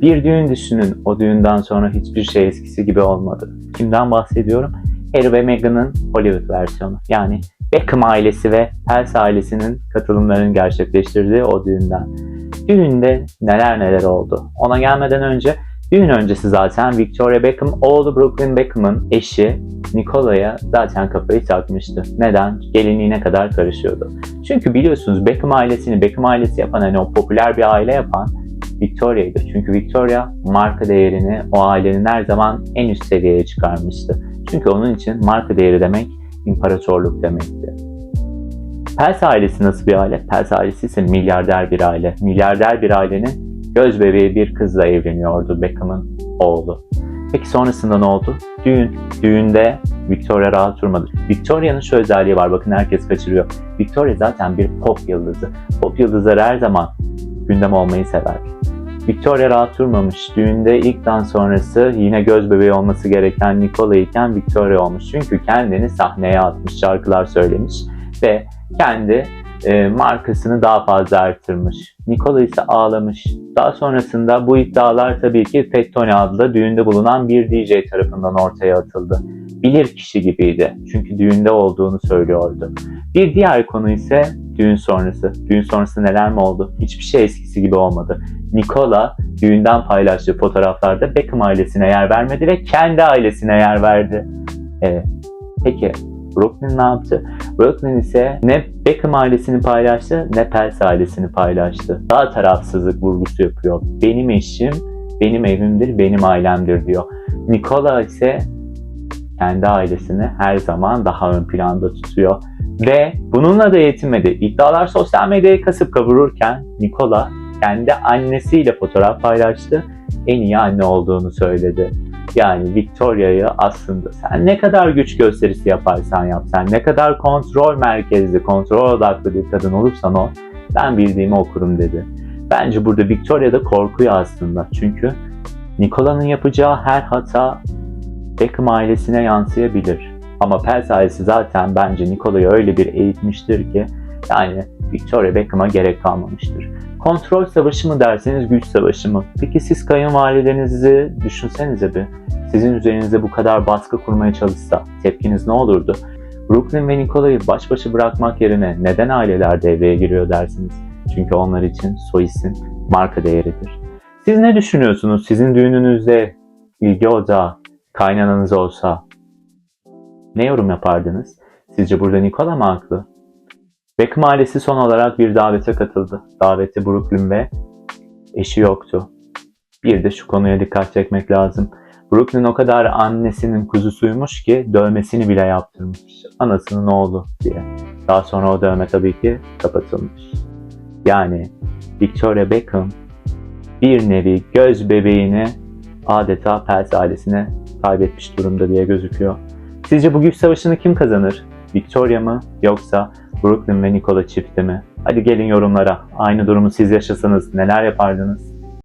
Bir düğün düşünün. O düğünden sonra hiçbir şey eskisi gibi olmadı. Kimden bahsediyorum? Harry ve Meghan'ın Hollywood versiyonu. Yani Beckham ailesi ve Pels ailesinin katılımlarını gerçekleştirdiği o düğünden. Düğünde neler neler oldu. Ona gelmeden önce düğün öncesi zaten Victoria Beckham oğlu Brooklyn Beckham'ın eşi Nicola'ya zaten kafayı takmıştı. Neden? Gelinliğine kadar karışıyordu. Çünkü biliyorsunuz Beckham ailesini Beckham ailesi yapan hani o popüler bir aile yapan Victoria'ydı. Çünkü Victoria marka değerini o ailenin her zaman en üst seviyeye çıkarmıştı. Çünkü onun için marka değeri demek imparatorluk demekti. Pels ailesi nasıl bir aile? Pels ailesi ise milyarder bir aile. Milyarder bir ailenin göz bebeği bir kızla evleniyordu Beckham'ın oğlu. Peki sonrasında ne oldu? Düğün. Düğünde Victoria rahat durmadı. Victoria'nın şu özelliği var bakın herkes kaçırıyor. Victoria zaten bir pop yıldızı. Pop yıldızları her zaman gündem olmayı sever. Victoria rahat durmamış. Düğünde ilk dans sonrası yine göz bebeği olması gereken Nicola iken Victoria olmuş. Çünkü kendini sahneye atmış, şarkılar söylemiş ve kendi e, markasını daha fazla arttırmış. Nicola ise ağlamış. Daha sonrasında bu iddialar tabii ki Fettoni adlı düğünde bulunan bir DJ tarafından ortaya atıldı. Bilir kişi gibiydi. Çünkü düğünde olduğunu söylüyordu. Bir diğer konu ise düğün sonrası. Düğün sonrası neler mi oldu? Hiçbir şey eskisi gibi olmadı. Nicola düğünden paylaştığı fotoğraflarda Beckham ailesine yer vermedi ve kendi ailesine yer verdi. Evet. Peki Brooklyn ne yaptı? Brooklyn ise ne Beckham ailesini paylaştı ne Pels ailesini paylaştı. Daha tarafsızlık vurgusu yapıyor. Benim eşim, benim evimdir, benim ailemdir diyor. Nicola ise kendi ailesini her zaman daha ön planda tutuyor. Ve bununla da yetinmedi. İddialar sosyal medyayı kasıp kavururken Nicola kendi annesiyle fotoğraf paylaştı. En iyi anne olduğunu söyledi. Yani Victoria'yı aslında sen ne kadar güç gösterisi yaparsan yap, sen ne kadar kontrol merkezli, kontrol odaklı bir kadın olursan ol, ben bildiğimi okurum dedi. Bence burada Victoria da korkuyor aslında. Çünkü Nicola'nın yapacağı her hata Beckham ailesine yansıyabilir. Ama Pels ailesi zaten bence Nicola'yı öyle bir eğitmiştir ki yani Victoria Beckham'a gerek kalmamıştır. Kontrol savaşı mı derseniz güç savaşı mı? Peki siz kayınvalidelerinizi düşünsenize bir. Sizin üzerinize bu kadar baskı kurmaya çalışsa tepkiniz ne olurdu? Brooklyn ve Nicola'yı baş başa bırakmak yerine neden aileler devreye giriyor dersiniz? Çünkü onlar için soy isim marka değeridir. Siz ne düşünüyorsunuz? Sizin düğününüzde ilgi odağı kaynananız olsa ne yorum yapardınız? Sizce burada Nicola mı haklı? Beckham ailesi son olarak bir davete katıldı. Davette Brooklyn ve eşi yoktu. Bir de şu konuya dikkat çekmek lazım. Brooklyn o kadar annesinin kuzusuymuş ki dövmesini bile yaptırmış. Anasının oğlu diye. Daha sonra o dövme tabii ki kapatılmış. Yani Victoria Beckham bir nevi göz bebeğini adeta Pels ailesine kaybetmiş durumda diye gözüküyor. Sizce bu güç savaşını kim kazanır? Victoria mı yoksa Brooklyn ve Nicola çifti mi? Hadi gelin yorumlara. Aynı durumu siz yaşasanız neler yapardınız?